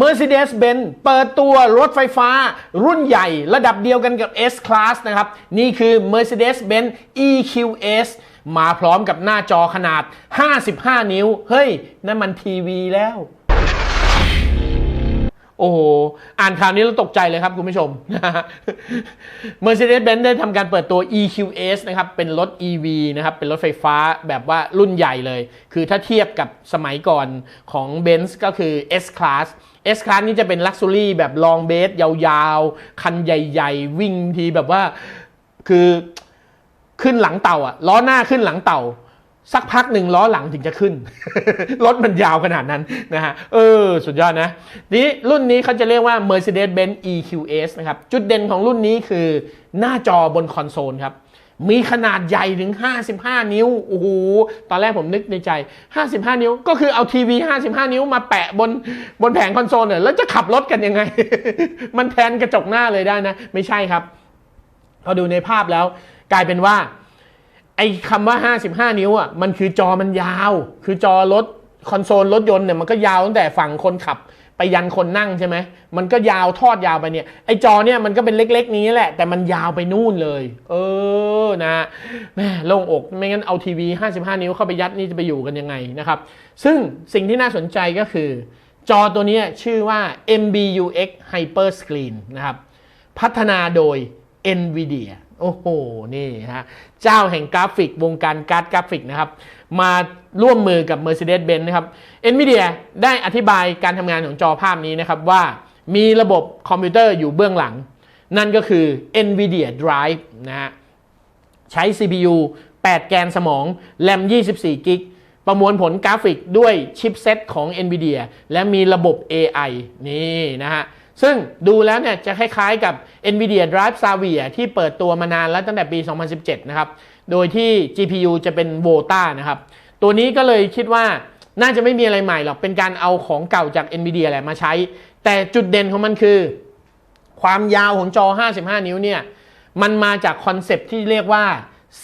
Mercedes-Benz เปิดตัวรถไฟฟ้ารุ่นใหญ่ระดับเดียวกันกับ S-Class นะครับ นี่คือ Mercedes-Benz EQS มาพร้อมกับหน้าจอขนาด 55 นิ้ว เฮ้ย นั่นมันทีวีแล้ว โอ้โห อ่านข่าวนี้แล้วตกใจเลยครับคุณผู้ชม Mercedes-Benz ได้ทำการเปิดตัว EQS นะครับ เป็นรถ EV นะครับ เป็นรถไฟฟ้าแบบว่ารุ่นใหญ่เลย คือถ้าเทียบกับสมัยก่อนของ Benz ก็คือ S-Class S-Class นี่จะเป็น Luxury แบบลองเบสยาวๆ คันใหญ่ๆ วิ่งทีแบบว่า คือขึ้นหลังเต่าอะล้อหน้าขึ้นหลังเต่า สักพักหนึ่งล้อหลังถึงจะขึ้น รถมันยาวขนาดนั้นนะฮะ เออ สุดยอดนะ นี้รุ่นนี้เขาจะเรียกว่า Mercedes-Benz EQS นะครับ จุดเด่นของรุ่นนี้คือหน้าจอบนคอนโซลครับ มีขนาดใหญ่ถึง 55 นิ้ว โอ้โห ตอนแรกผมนึกในใจ 55 นิ้ว ก็คือเอาทีวี 55 นิ้วมาแปะบนบนแผงคอนโซลเนี่ยแล้วจะขับรถกันยังไง มันแทนกระจกหน้าเลยได้นะ ไม่ใช่ครับ พอดูในภาพแล้วกลายเป็นว่า ไอ้คำว่า 55 นิ้วอะมันคือจอมันยาว คือจอรถคอนโซลรถยนต์เนี่ยมันก็ยาวตั้งแต่ฝั่งคนขับไปยันคนนั่งใช่ไหม มันก็ยาวทอดยาวไปเนี่ย ไอ้จอเนี่ยมันก็เป็นเล็กๆ นี้แหละ แต่มันยาวไปนู่นเลย เออ นะแม่โล่งอก ไม่งั้นเอาทีวี 55 นิ้วเข้าไปยัดนี่จะไปอยู่กันยังไงนะครับ ซึ่งสิ่งที่น่าสนใจก็คือ จอตัวนี้ชื่อว่า MBUX Hyper Screen นะครับ พัฒนาโดย NVIDIA โอ้โห นี่ฮะ เจ้าแห่งกราฟิกวงการการ์ดกราฟิกนะครับ มาร่วมมือกับ Mercedes-Benz นะครับ NVIDIA ได้อธิบายการทำงานของจอภาพนี้นะครับว่ามีระบบคอมพิวเตอร์อยู่เบื้องหลัง นั่นก็คือ NVIDIA Drive นะฮะ ใช้ CPU 8 แกนสมอง แรม 24 กิก ประมวลผลกราฟิกด้วยชิปเซตของ NVIDIA และมีระบบ AI นี่นะฮะ ซึ่งดูแล้วเนี่ยจะคล้ายๆกับ NVIDIA Drive Xavier ที่เปิดตัวมานานแล้วตั้งแต่ปี 2017 นะครับ โดยที่ GPU จะเป็น Volta นะครับ ตัวนี้ก็เลยคิดว่าน่าจะไม่มีอะไรใหม่หรอก เป็นการเอาของเก่าจาก NVIDIA แหละมาใช้ แต่จุดเด่นของมันคือ ความยาวของจอ 55 นิ้วเนี่ย มันมาจากคอนเซปต์ที่เรียกว่า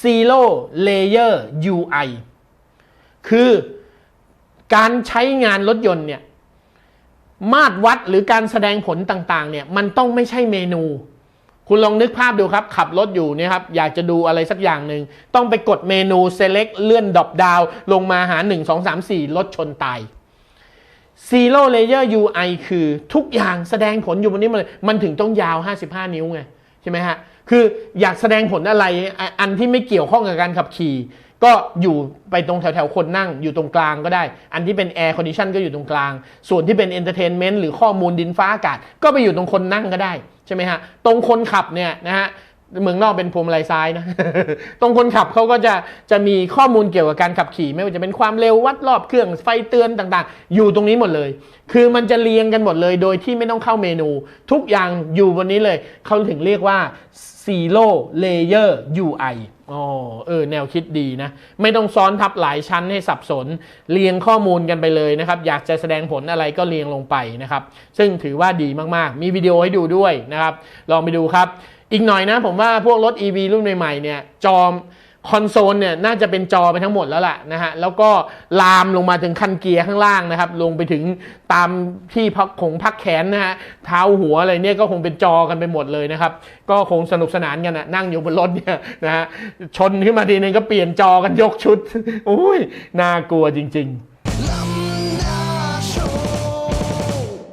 Zero Layer UI คือการใช้งานรถยนต์เนี่ย มาตรวัดหรือการแสดงผลต่างๆ เนี่ยมันต้องไม่ใช่เมนู คุณลองนึกภาพดูครับ ขับรถอยู่เนี่ยครับอยากจะดูอะไรสักอย่างหนึ่ง ต้องไปกดเมนู select เลื่อนดรอปดาวลงมาหา 1 2 3 4รถชนตาย Zero Layer UI คือทุกอย่างแสดงผลอยู่บนนี้มาเลยมันถึงต้องยาว 55 นิ้วไง ใช่ไหมฮะ คืออยากแสดงผลอะไรอันที่ไม่เกี่ยวข้องกับการขับขี่ ก็อยู่ไปตรงแถวๆคนนั่งอยู่ตรงกลางก็ได้ อันที่เป็นแอร์คอนดิชันก็อยู่ตรงกลาง ส่วนที่เป็นเอนเตอร์เทนเมนต์หรือข้อมูลดินฟ้าอากาศ ก็ไปอยู่ตรงคนนั่งก็ได้ใช่ไหมฮะ ตรงคนขับเนี่ยนะฮะเมืองนอกเป็นพวงมาลัยซ้ายนะ ตรงคนขับเขาก็จะจะมีข้อมูลเกี่ยวกับการขับขี่ ไม่ว่าจะเป็นความเร็ววัดรอบเครื่องไฟเตือนต่างๆ อยู่ตรงนี้หมดเลย คือมันจะเรียงกันหมดเลย โดยที่ไม่ต้องเข้าเมนู ทุกอย่างอยู่บนนี้เลย เขาถึงเรียกว่า Zero Layer UI อ๋อเออ แนวคิดดีนะ ไม่ต้องซ้อนทับหลายชั้นให้สับสน เรียงข้อมูลกันไปเลยนะครับ อยากจะแสดงผลอะไรก็เรียงลงไปนะครับ ซึ่งถือว่าดีมากๆ มีวิดีโอให้ดูด้วยนะครับ ลองไปดูครับ อีกหน่อยนะผมว่าพวกรถ EV รุ่นใหม่ๆเนี่ยจอม คอนโซลเนี่ยน่าจะเป็นจอไปทั้งหมดแล้วล่ะนะฮะแล้วก็ลามลงมาถึงคันเกียร์ข้างล่างนะครับ ลงไปถึงตามที่พักของพักแขนนะฮะเท้าหัวอะไรเนี่ยก็คงเป็นจอกันไปหมดเลยนะครับ ก็คงสนุกสนานกันนะนั่งอยู่บนรถเนี่ยนะฮะชนขึ้นมาทีนึงก็เปลี่ยนจอกันยกชุดโอ้ยน่ากลัวจริง ๆ